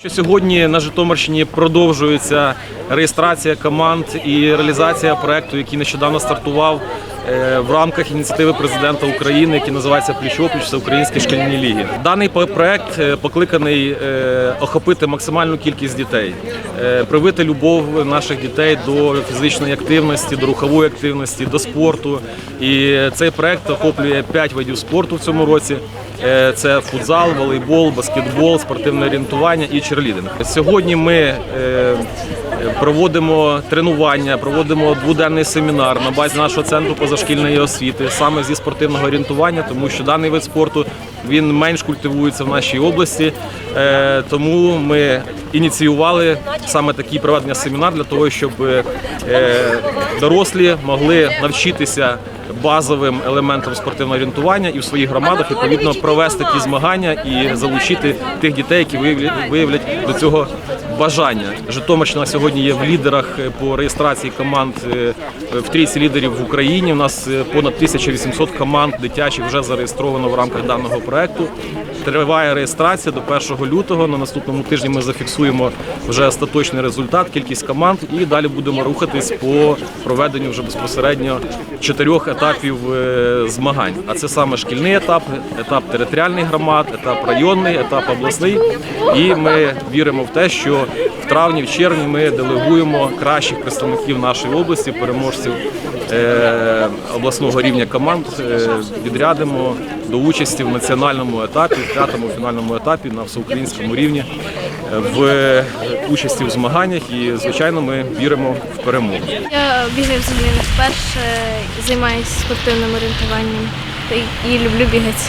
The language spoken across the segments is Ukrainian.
Що сьогодні на Житомирщині продовжується реєстрація команд і реалізація проекту, який нещодавно стартував в рамках ініціативи президента України, який називається Пліч-опліч Всеукраїнські шкільні ліги. Даний проект е, покликаний е, охопити максимальну кількість дітей, е, привити любов наших дітей до фізичної активності, до рухової активності, до спорту. І цей проект охоплює 5 видів спорту в цьому році. Е, Це футзал, волейбол, баскетбол, спортивне орієнтування і черлідинг. Сьогодні ми е, проводимо тренування, проводимо дводенний семінар на базі нашого центру позашкільної освіти саме зі спортивного орієнтування, тому що даний вид спорту він менш культивується в нашій області. Е, Тому ми ініціювали саме такий проведення семінар для того, щоб е, дорослі могли навчитися базовим елементом спортивного орієнтування і в своїх громадах відповідно провести ті змагання і залучити тих дітей, які виявлять до цього бажання. Житомирщина сьогодні є в лідерах е, по реєстрації команд е, в трійці лідерів в Україні. У нас е, понад 1800 команд дитячих вже зареєстровано в рамках даного проекту. Триває реєстрація до 1 лютого. На наступному тижні ми зафіксуємо вже остаточний результат, кількість команд, і далі будемо рухатись по проведенню вже безпосередньо чотирьох етапів змагань. А це саме шкільний етап, етап територіальних громад, етап районний, етап обласний. І ми віримо в те, що в травні, в червні ми делегуємо кращих представників нашої області, переможців е, обласного рівня команд, е, відрядимо до участі в національному етапі, в п'ятому фінальному етапі на всеукраїнському рівні е, в участі в змаганнях. І звичайно, ми віримо в перемогу. Я бігаю взагалі не вперше, займаюся спортивним орієнтуванням і, люблю бігати.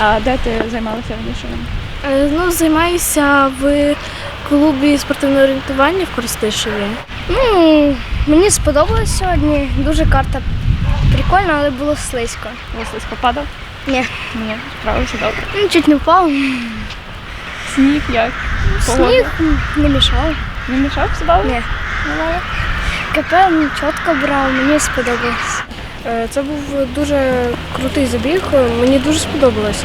А де ти займалася раніше? Е, Ну, займаюся в клубі спортивного орієнтування в Коростишеві. Ну, мені сподобалось сьогодні. Дуже карта прикольна, але було слизько. Слизько падав? Ні, Ні, справився добре. ну, чуть не впав. Сніг як? Погода? Сніг не мішав. Не мішав сюди? Ні. Буває? КП чітко брав, мені сподобалось. Е, Це був дуже крутий забіг, мені дуже сподобалось.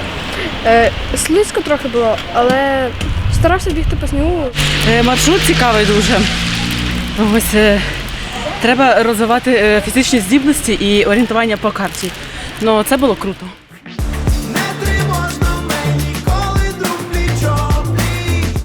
Е, Слизько трохи було, але старався бігти по снігу. Е, Маршрут цікавий дуже. Ось треба розвивати фізичні здібності і орієнтування по карті. Ну це було круто.